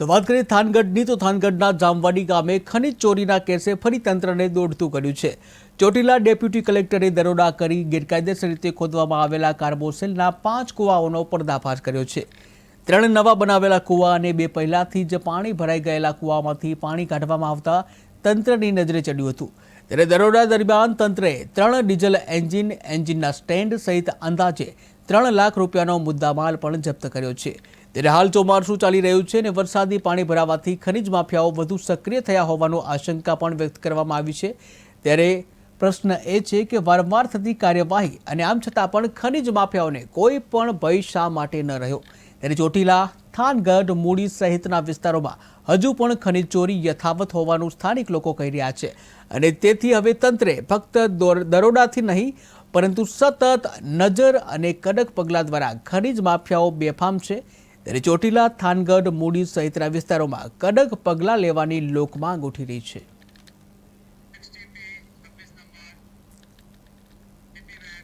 તો વાત કરીએ થાનગઢની, તો થાનગઢના જામવાડી ગામે ખનીજ ચોરીના કેસે ફરી તંત્રને દોડતું કર્યું છે. ચોટીલા ડેપ્યુટી કલેક્ટરે દરોડા કરી ગેરકાયદેસર રીતે ખોદવામાં આવેલા કાર્બોસેલના પાંચ કૂવાઓનો પર્દાફાશ કર્યો છે. ત્રણ નવા બનાવેલા કૂવા અને બે પહેલાથી જ પાણી ભરાઈ ગયેલા કૂવામાંથી પાણી કાઢવામાં આવતા તંત્રની નજરે ચડ્યું હતું. ત્યારે દરોડા દરમિયાન તંત્રએ ત્રણ ડીઝલ એન્જિન, એન્જિનના સ્ટેન્ડ સહિત અંદાજે ત્રણ લાખ રૂપિયાનો મુદ્દામાલ પણ જપ્ત કર્યો છે. ત્યારે હાલ ચોમાસું ચાલી રહ્યું છે અને વરસાદી પાણી ભરાવાથી ખનીજ માફિયાઓ વધુ સક્રિય થયા હોવાનું આશંકા પણ વ્યક્ત કરવામાં આવી છે. ત્યારે પ્રશ્ન એ છે કે વારંવાર થતી કાર્યવાહી અને આમ છતાં પણ ખનીજ માફિયાઓને કોઈ પણ ભય શા માટે ન રહ્યો? ત્યારે ચોટીલા થાનગઢ, મૂડી સહિતના વિસ્તારોમાં હજુ પણ ખનીજ ચોરી યથાવત હોવાનું સ્થાનિક લોકો કહી રહ્યા છે. અને તેથી હવે તંત્રે ફક્ત દોર- દરોડાથી નહીં, પરંતુ સતત નજર અને કડક પગલાં દ્વારા ખનીજ માફિયાઓ બેફામ છે. ત્યારે ચોટીલા, થાનગઢ, મૂડી સહિતના વિસ્તારોમાં કડક પગલાં લેવાની લોકમાંગ ઉઠી રહી છે.